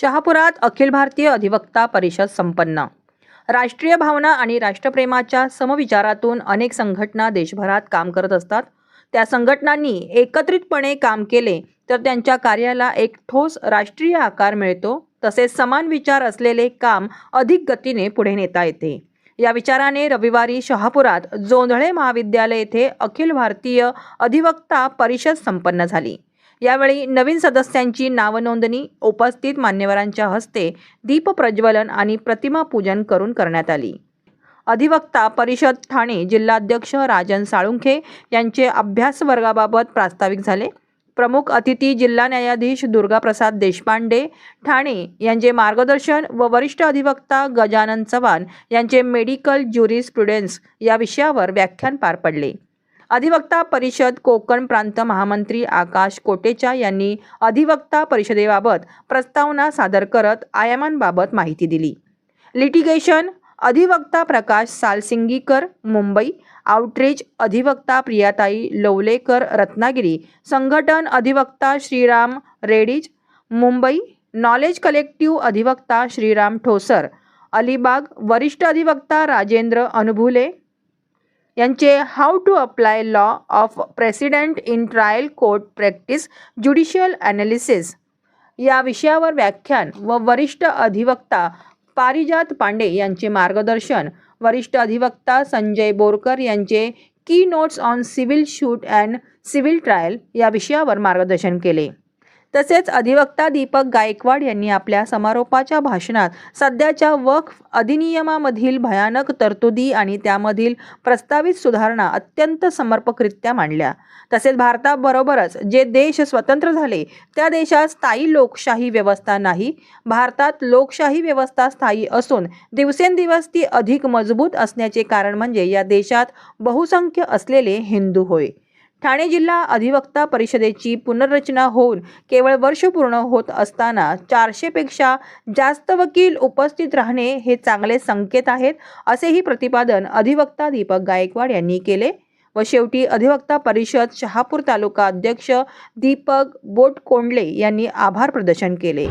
शहापुरात अखिल भारतीय अधिवक्ता परिषद संपन्न. राष्ट्रीय भावना आणि राष्ट्रप्रेमाच्या समविचारातून अनेक संघटना देशभरात काम करत असतात. त्या संघटनांनी एकत्रितपणे काम केले तर त्यांच्या कार्याला एक ठोस राष्ट्रीय आकार मिळतो. तसेच समान विचार असलेले काम अधिक गतीने पुढे नेता येते. या विचाराने रविवारी शहापुरात जोंधळे महाविद्यालय येथे अखिल भारतीय अधिवक्ता परिषद संपन्न झाली. यावेळी नवीन सदस्यांची नावनोंदणी उपस्थित मान्यवरांच्या हस्ते दीप प्रज्वलन आणि प्रतिमा पूजन करून करण्यात आली. अधिवक्ता परिषद ठाणे जिल्हाध्यक्ष राजन साळुंखे यांचे अभ्यास वर्गाबाबत प्रास्ताविक झाले. प्रमुख अतिथी जिल्हा न्यायाधीश दुर्गाप्रसाद देशपांडे ठाणे यांचे मार्गदर्शन व वरिष्ठ अधिवक्ता गजानन चव्हाण यांचे मेडिकल ज्युरिस्प्रुडन्स या विषयावर व्याख्यान पार पडले. अधिवक्ता परिषद कोकण प्रांत महामंत्री आकाश कोटेचा यांनी अधिवक्ता परिषदेबाबत प्रस्तावना सादर करत आयामांबाबत माहिती दिली. लिटिगेशन अधिवक्ता प्रकाश सालसिंगीकर मुंबई आउटरीच अधिवक्ता प्रियाताई लवलेकर रत्नागिरी संघटन अधिवक्ता श्रीराम रेडीज मुंबई नॉलेज कलेक्टिव्ह अधिवक्ता श्रीराम ठोसर अलिबाग वरिष्ठ अधिवक्ता राजेंद्र अनुभुले यांचे how to apply law of president in trial court practice judicial analysis या विषयावर व्याख्यान व वरिष्ठ अधिवक्ता पारिजात पांडे यांचे मार्गदर्शन. वरिष्ठ अधिवक्ता संजय बोरकर यांचे key notes on civil suit and civil trial या विषयावर मार्गदर्शन केले. तसेच अधिवक्ता दीपक गायकवाड यांनी आपल्या समारोपाच्या भाषणात सध्याच्या वक्फ अधिनियमामधील भयानक तरतुदी आणि त्यामधील प्रस्तावित सुधारणा अत्यंत समर्पकरित्या मांडल्या. तसेच भारताबरोबरच जे देश स्वतंत्र झाले त्या देशात स्थायी लोकशाही व्यवस्था नाही. भारतात लोकशाही व्यवस्था स्थायी असून दिवसेंदिवस ती अधिक मजबूत असण्याचे कारण म्हणजे या देशात बहुसंख्य असलेले हिंदू होय. ठाणे जिल्हा अधिवक्ता परिषदेची पुनर्रचना होऊन केवळ वर्ष पूर्ण होत असताना चारशेपेक्षा जास्त वकील उपस्थित राहणे हे चांगले संकेत आहेत असेही प्रतिपादन अधिवक्ता दीपक गायकवाड यांनी केले. व शेवटी अधिवक्ता परिषद शहापूर तालुका अध्यक्ष दीपक बोटकोंडले यांनी आभार प्रदर्शन केले.